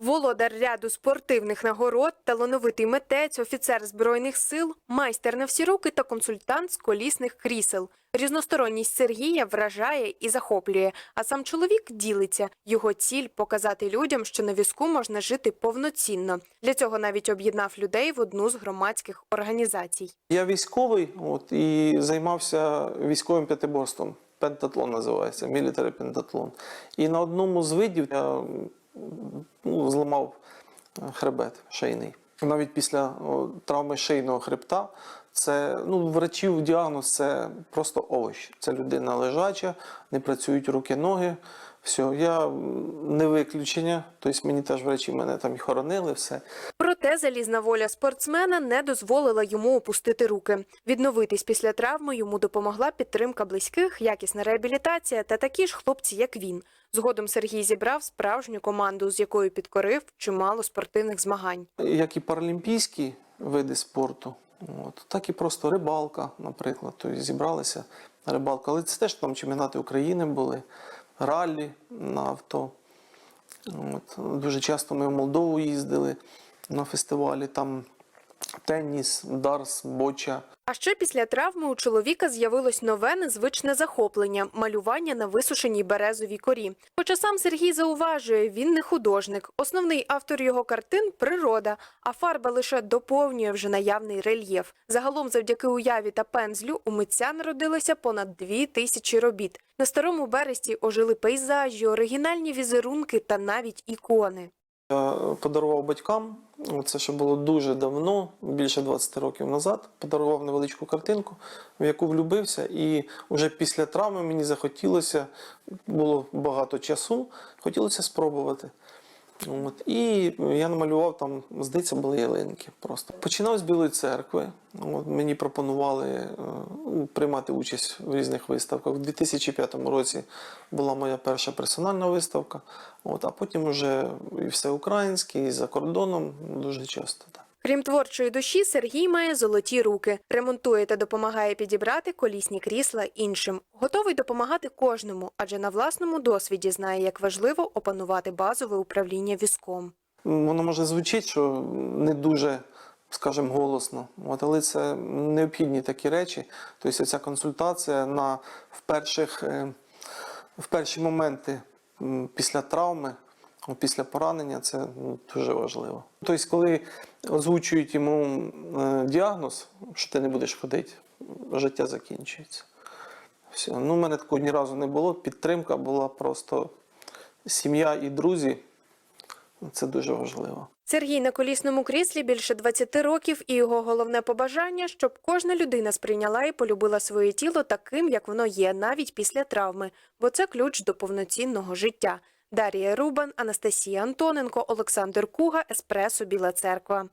Володар ряду спортивних нагород, талановитий митець, офіцер збройних сил, майстер на всі руки та консультант з колісних крісел. Різносторонність Сергія вражає і захоплює. А сам чоловік ділиться. Його ціль показати людям, що на візку можна жити повноцінно. Для цього навіть об'єднав людей в одну з громадських організацій. Я військовий от, і займався військовим п'ятиборством. Пентатлон називається, мілітарі пентатлон. І на одному з видів я ну, зламав е, хребет шийний. Навіть після травми шийного хребта, це ну, врачів діагноз це просто овощ. Це людина лежача, не працюють руки, ноги. Все, я не виключення. Тобто мені теж врачі мене там і хоронили, все. Проте залізна воля спортсмена не дозволила йому опустити руки. Відновитись після травми йому допомогла підтримка близьких, якісна реабілітація та такі ж хлопці, як він. Згодом Сергій зібрав справжню команду, з якою підкорив чимало спортивних змагань. як і паралімпійські види спорту, от, так і просто рибалка, наприклад. Тобто зібралися на рибалку. Але це теж там чемпіонати України були, раллі на авто. От, дуже часто ми в Молдову їздили на фестивалі, там теніс, дарс, боча. А ще після травми у чоловіка з'явилось нове незвичне захоплення малювання на висушеній березовій корі. Хоча сам Сергій зауважує, він не художник. Основний автор його картин природа, а фарба лише доповнює вже наявний рельєф. Загалом, завдяки уяві та пензлю, у митця народилося понад дві тисячі робіт. На старому бересті ожили пейзажі, оригінальні візерунки та навіть ікони. Подарував батькам, це ще було дуже давно, більше 20 років назад. Подарував невеличку картинку, в яку влюбився, і вже після травми мені захотілося, було багато часу, хотілося спробувати. От. І я намалював там, здається, були ялинки просто. Починав з Білої церкви. От, мені пропонували е, приймати участь в різних виставках. У 2005 році була моя перша персональна виставка, от, а потім вже і всеукраїнські, і за кордоном дуже часто. Так. Крім творчої душі, Сергій має золоті руки, ремонтує та допомагає підібрати колісні крісла іншим. Готовий допомагати кожному, адже на власному досвіді знає, як важливо опанувати базове управління візком. Воно може звучить, що не дуже, скажімо, голосно, от, але це необхідні такі речі. Тобто ця консультація на, в, перших, е, в перші моменти після травми, після поранення, це ну, дуже важливо. Тобто, коли озвучують йому е, діагноз, що ти не будеш ходити, життя закінчується. Все. Ну, у мене такого ні разу не було. Підтримка була просто сім'я і друзі. Це дуже важливо. Сергій на колісному кріслі більше 20 років, і його головне побажання, щоб кожна людина сприйняла і полюбила своє тіло таким, як воно є, навіть після травми, бо це ключ до повноцінного життя. Дар'я Рубан, Анастасія Антоненко, Олександр Куга, Еспресо Біла Церква.